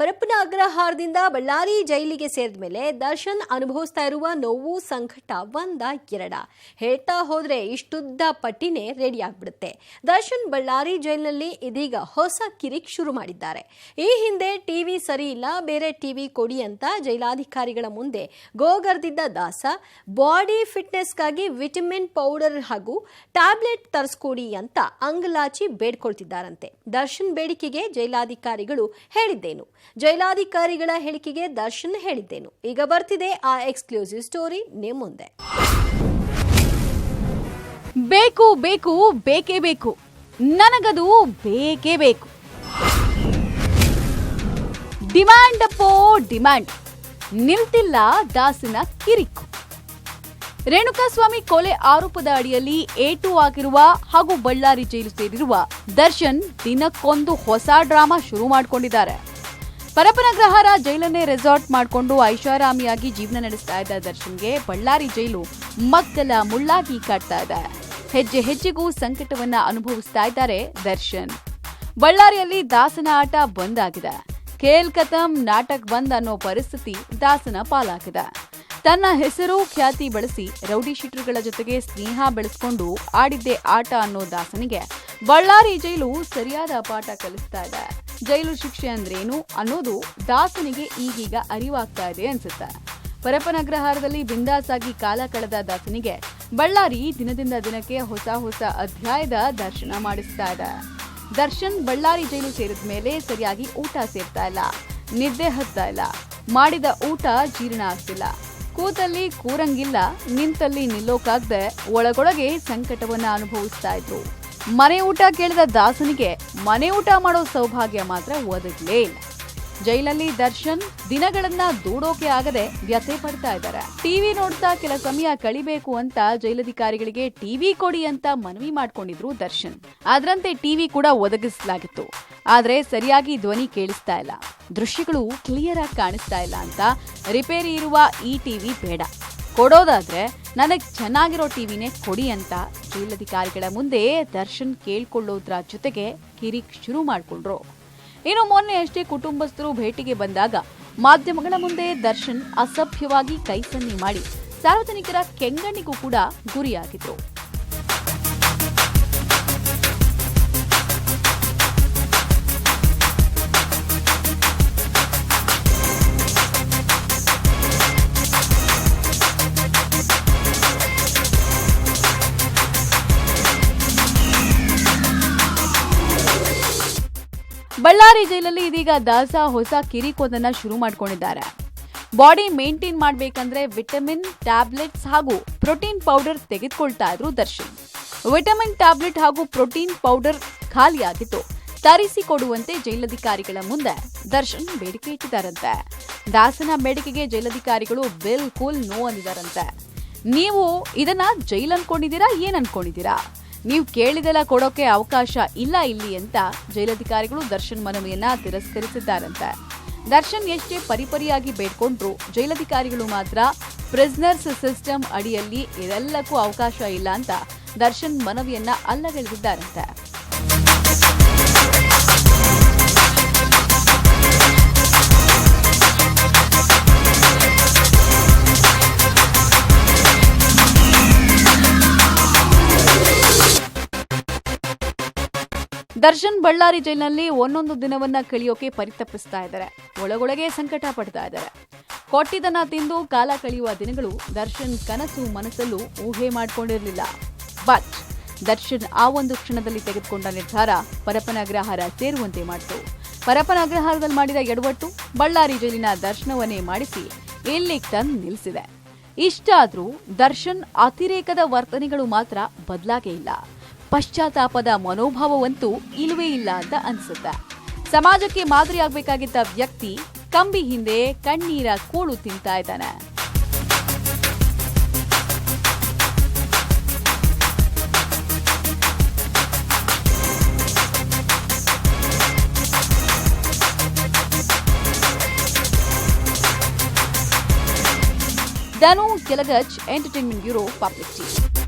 But up ಅಗ್ರಹಾರದಿಂದ Ballari ಜೈಲಿಗೆ ಸೇರಿದ ಮೇಲೆ ದರ್ಶನ್ ಅನುಭವಿಸ್ತಾ ಇರುವ ನೋವು ಸಂಕಟ ಒಂದ ಎರಡ ಹೇಳ್ತಾ ಹೋದ್ರೆ ಇಷ್ಟುದ್ದ ಪಟ್ಟಿನೇ ರೆಡಿ ಆಗ್ಬಿಡುತ್ತೆ. ದರ್ಶನ್ ಬಳ್ಳಾರಿ ಜೈಲಿನಲ್ಲಿ ಇದೀಗ ಹೊಸ ಕಿರಿಕ್ ಶುರು ಮಾಡಿದ್ದಾರೆ. ಈ ಹಿಂದೆ ಟಿವಿ ಸರಿ ಇಲ್ಲ, ಬೇರೆ ಟಿವಿ ಕೊಡಿ ಅಂತ ಜೈಲಾಧಿಕಾರಿಗಳ ಮುಂದೆ ಗೋಗರ್ದಿದ್ದ ದಾಸ, ಬಾಡಿ ಫಿಟ್ನೆಸ್ಗಾಗಿ ವಿಟಮಿನ್ ಪೌಡರ್ ಹಾಗೂ ಟ್ಯಾಬ್ಲೆಟ್ ತರಿಸ್ಕೊಡಿ ಅಂತ ಅಂಗಲಾಚಿ ಬೇಡ್ಕೊಳ್ತಿದ್ದಾರಂತೆ. ದರ್ಶನ್ ಬೇಡಿಕೆಗೆ ಜೈಲಾಧಿಕಾರಿಗಳು ಹೇಳಿದ್ದೇನು. ಜೈಲಾಧಿಕಾರಿಗಳ ಹೇಳಿಕೆಗೆ ದರ್ಶನ್ ಹೇಳಿದ್ದೇನು. ಈಗ ಬರ್ತಿದೆ ಆ ಎಕ್ಸ್ಕ್ಲೂಸಿವ್ ಸ್ಟೋರಿ ನಿಮ್ಮ ಮುಂದೆ. ಬೇಕು ಬೇಕು, ಬೇಕೇ ಬೇಕು. ನನಗದು ಬೇಕೇ ಬೇಕು. ಡಿಮ್ಯಾಂಡ್ ಅಪ್ಪೋ, ಡಿಮ್ಯಾಂಡ್. ನಿಂತಿಲ್ಲ ದಾಸನ ಕಿರಿಕು. ರೇಣುಕಾಸ್ವಾಮಿ ಕೊಲೆ ಆರೋಪದ ಅಡಿಯಲ್ಲಿ ಏಟು ಆಗಿರುವ ಹಾಗೂ ಬಳ್ಳಾರಿ ಜೈಲು ಸೇರಿರುವ ದರ್ಶನ್ ದಿನಕ್ಕೊಂದು ಹೊಸ ಡ್ರಾಮಾ ಶುರು ಮಾಡಿಕೊಂಡಿದ್ದಾರೆ. ಪರಪನಗ್ರಹಾರ ಜೈಲನ್ನೇ ರೆಸಾರ್ಟ್ ಮಾಡಿಕೊಂಡು ಐಷಾರಾಮಿಯಾಗಿ ಜೀವನ ನಡೆಸ್ತಾ ಇದ್ದ ದರ್ಶನ್ಗೆ ಬಳ್ಳಾರಿ ಜೈಲು ಮಗ್ಗಲ ಮುಳ್ಳಾಗಿ ಕಾಡ್ತಾ ಇದೆ. ಹೆಜ್ಜೆ ಹೆಜ್ಜೆಗೂ ಸಂಕಟವನ್ನ ಅನುಭವಿಸ್ತಾ ಇದ್ದಾರೆ ದರ್ಶನ್. ಬಳ್ಳಾರಿಯಲ್ಲಿ ದಾಸನ ಆಟ ಬಂದ್ ಆಗಿದೆ ಖೇಲ್ ಕತಂ ನಾಟಕ್ ಬಂದ್ ಅನ್ನೋ ಪರಿಸ್ಥಿತಿ ದಾಸನ ಪಾಲಾಗಿದೆ. ತನ್ನ ಹೆಸರು ಖ್ಯಾತಿ ಬಳಸಿ ರೌಡಿ ಶೀಟರ್ಗಳ ಜೊತೆಗೆ ಸ್ನೇಹ ಬೆಳೆಸ್ಕೊಂಡು ಆಡಿದ್ದೇ ಆಟ ಅನ್ನೋ ದಾಸನಿಗೆ ಬಳ್ಳಾರಿ ಜೈಲು ಸರಿಯಾದ ಪಾಠ ಕಲಿಸ್ತಾ ಇದೆ. ಜೈಲು ಶಿಕ್ಷೆ ಅಂದ್ರೇನು ಅನ್ನೋದು ದಾಸನಿಗೆ ಈಗೀಗ ಅರಿವಾಗ್ತಾ ಇದೆ ಅನ್ಸುತ್ತೆ. ಪರಪನಗ್ರಹಾರದಲ್ಲಿ ಬಿಂದಾಸಾಗಿ ಕಾಲ ಕಳೆದ ದಾಸನಿಗೆ ಬಳ್ಳಾರಿ ದಿನದಿಂದ ದಿನಕ್ಕೆ ಹೊಸ ಹೊಸ ಅಧ್ಯಾಯದ ದರ್ಶನ ಮಾಡಿಸ್ತಾ ಇದೆ. ದರ್ಶನ್ ಬಳ್ಳಾರಿ ಜೈಲು ಸೇರಿದ ಮೇಲೆ ಸರಿಯಾಗಿ ಊಟ ಸೇರ್ತಾ ಇಲ್ಲ, ನಿದ್ದೆ ಹತ್ತಾ ಇಲ್ಲ, ಮಾಡಿದ ಊಟ ಜೀರ್ಣ ಆಗ್ತಿಲ್ಲ. ಕೂತಲ್ಲಿ ಕೂರಂಗಿಲ್ಲ, ನಿಂತಲ್ಲಿ ನಿಲ್ಲೋಕಾಗದೆ ಒಳಗೊಳಗೆ ಸಂಕಟವನ್ನ ಅನುಭವಿಸ್ತಾ ಇದ್ರು. ಮನೆ ಊಟ ಕೇಳಿದ ದಾಸನಿಗೆ ಮನೆ ಊಟ ಮಾಡೋ ಸೌಭಾಗ್ಯ ಮಾತ್ರ ಒದಗಲೇ ಇಲ್ಲ. ಜೈಲಲ್ಲಿ ದರ್ಶನ್ ದಿನಗಳನ್ನ ದೂಡೋಕೆ ಆಗದೆ ವ್ಯಥೆ ಪಡ್ತಾ ಇದ್ದಾರೆ. ಟಿವಿ ನೋಡ್ತಾ ಕೆಲ ಸಮಯ ಕಳಿಬೇಕು ಅಂತ ಜೈಲಧಿಕಾರಿಗಳಿಗೆ ಟಿವಿ ಕೊಡಿ ಅಂತ ಮನವಿ ಮಾಡ್ಕೊಂಡಿದ್ರು ದರ್ಶನ್. ಅದರಂತೆ ಟಿವಿ ಕೂಡ ಒದಗಿಸಲಾಗಿತ್ತು. ಆದ್ರೆ ಸರಿಯಾಗಿ ಧ್ವನಿ ಕೇಳಿಸ್ತಾ ಇಲ್ಲ. ದೃಶ್ಯಗಳು ಕ್ಲಿಯರ್ ಆಗಿ ಕಾಣಿಸ್ತಾ ಇಲ್ಲ ಅಂತ ರಿಪೇರಿ ಇರುವ ಈ ಟಿವಿ ಬೇಡ. ಕೊಡೋದಾದ್ರೆ ನನಗೆ ಚೆನ್ನಾಗಿರೋ ಟಿವಿನೇ ಕೊಡಿ ಅಂತ ಜೈಲಧಿಕಾರಿಗಳ ಮುಂದೆ ದರ್ಶನ್ ಕೇಳ್ಕೊಳ್ಳೋದ್ರ ಜೊತೆಗೆ ಕಿರಿಕ್ ಶುರು ಮಾಡ್ಕೊಂಡ್ರು. ಇನ್ನು ಮೊನ್ನೆ ಅಷ್ಟೇ ಕುಟುಂಬಸ್ಥರು ಭೇಟಿಗೆ ಬಂದಾಗ ಮಾಧ್ಯಮಗಳ ಮುಂದೆ ದರ್ಶನ್ ಅಸಭ್ಯವಾಗಿ ಕೈಸನ್ನಿ ಮಾಡಿ ಸಾರ್ವಜನಿಕರ ಕೆಂಗಣ್ಣಿಗೂ ಕೂಡ ಗುರಿಯಾಗಿದ್ರು. ಬಳ್ಳಾರಿ ಜೈಲಲ್ಲಿ ಇದೀಗ ದಾಸ ಹೊಸ ಕಿರಿಕೋದನ್ನ ಶುರು ಮಾಡ್ಕೊಂಡಿದ್ದಾರೆ. ಬಾಡಿ ಮೇಂಟೈನ್ ಮಾಡಬೇಕಂದ್ರೆ ವಿಟಮಿನ್ ಟ್ಯಾಬ್ಲೆಟ್ಸ್ ಹಾಗೂ ಪ್ರೋಟೀನ್ ಪೌಡರ್ ತೆಗೆದುಕೊಳ್ತಾ ಇದ್ರು ದರ್ಶನ್. ವಿಟಮಿನ್ ಟ್ಯಾಬ್ಲೆಟ್ ಹಾಗೂ ಪ್ರೋಟೀನ್ ಪೌಡರ್ ಖಾಲಿಯಾಗಿತ್ತು ತರಿಸಿಕೊಡುವಂತೆ ಜೈಲಧಿಕಾರಿಗಳ ಮುಂದೆ ದರ್ಶನ್ ಬೇಡಿಕೆ ಇಟ್ಟಿದ್ದಾರಂತೆ. ದಾಸನ ಬೇಡಿಕೆಗೆ ಜೈಲಧಿಕಾರಿಗಳು ಬಿಲ್ಕುಲ್ ನೋ ಅಂದಿದ್ದಾರಂತೆ. ನೀವು ಇದನ್ನ ಜೈಲ್ ಅನ್ಕೊಂಡಿದ್ದೀರಾ ಏನ್ ಅನ್ಕೊಂಡಿದ್ದೀರಾ ನೀವು ಕೇಳಿದೆಲ್ಲ ಕೊಡೋಕೆ ಅವಕಾಶ ಇಲ್ಲ ಇಲ್ಲಿ ಅಂತ ಜೈಲಧಿಕಾರಿಗಳು ದರ್ಶನ್ ಮನವಿಯನ್ನ ತಿರಸ್ಕರಿಸಿದ್ದಾರಂತೆ. ದರ್ಶನ್ ಎಷ್ಟೇ ಪರಿಪರಿಯಾಗಿ ಬೇಡ್ಕೊಂಡ್ರು ಜೈಲಧಿಕಾರಿಗಳು ಮಾತ್ರ ಪ್ರಿಸ್ನರ್ಸ್ ಸಿಸ್ಟಮ್ ಅಡಿಯಲ್ಲಿ ಇದೆಲ್ಲಕ್ಕೂ ಅವಕಾಶ ಇಲ್ಲ ಅಂತ ದರ್ಶನ್ ಮನವಿಯನ್ನ ಅಲ್ಲಗೆಳೆದಿದ್ದಾರಂತೆ. ದರ್ಶನ್ ಬಳ್ಳಾರಿ ಜೈಲಿನಲ್ಲಿ ಒಂದೊಂದು ದಿನವನ್ನ ಕಳಿಯೋಕೆ ಪರಿತಪಿಸ್ತಾ ಇದ್ದಾರೆ. ಒಳಗೊಳಗೆ ಸಂಕಟ ಪಡ್ತಾ ಇದ್ದಾರೆ. ಕೊಟ್ಟಿದ್ದನ್ನ ತಿಂದು ಕಾಲ ಕಳೆಯುವ ದಿನಗಳು ದರ್ಶನ್ ಕನಸು ಮನಸ್ಸಲ್ಲೂ ಊಹೆ ಮಾಡಿಕೊಂಡಿರಲಿಲ್ಲ. ಬಟ್ ದರ್ಶನ್ ಆ ಒಂದು ಕ್ಷಣದಲ್ಲಿ ತೆಗೆದುಕೊಂಡ ನಿರ್ಧಾರ ಪರಪನ ಅಗ್ರಹಾರ ಸೇರುವಂತೆ ಮಾಡಿತು. ಪರಪನ ಅಗ್ರಹಾರದಲ್ಲಿ ಮಾಡಿದ ಎಡವಟ್ಟು ಬಳ್ಳಾರಿ ಜೈಲಿನ ದರ್ಶನವನ್ನೇ ಮಾಡಿಸಿ ಇಲ್ಲಿಗೆ ತಂದು ನಿಲ್ಲಿಸಿದೆ ಇಷ್ಟಾದರೂ ದರ್ಶನ್ ಅತಿರೇಕದ ವರ್ತನೆಗಳು ಮಾತ್ರ ಬದಲಾಗೇ ಇಲ್ಲ. ಪಶ್ಚಾತ್ತಾಪದ ಮನೋಭಾವವಂತೂ ಇಲ್ಲವೇ ಇಲ್ಲ ಅಂತ ಅನ್ಸುತ್ತೆ. ಸಮಾಜಕ್ಕೆ ಮಾದರಿಯಾಗಬೇಕಾಗಿದ್ದ ವ್ಯಕ್ತಿ ಕಂಬಿ ಹಿಂದೆ ಕಣ್ಣೀರ ಕೂಳು ತಿಂತಾ ಇದ್ದಾನೆ. ಧನು ಕೆಲಗಜ್ ಎಂಟರ್ಟೈನ್ಮೆಂಟ್ ಯೂರೋ ಪಬ್ಲಿಕ್ ಟಿವಿ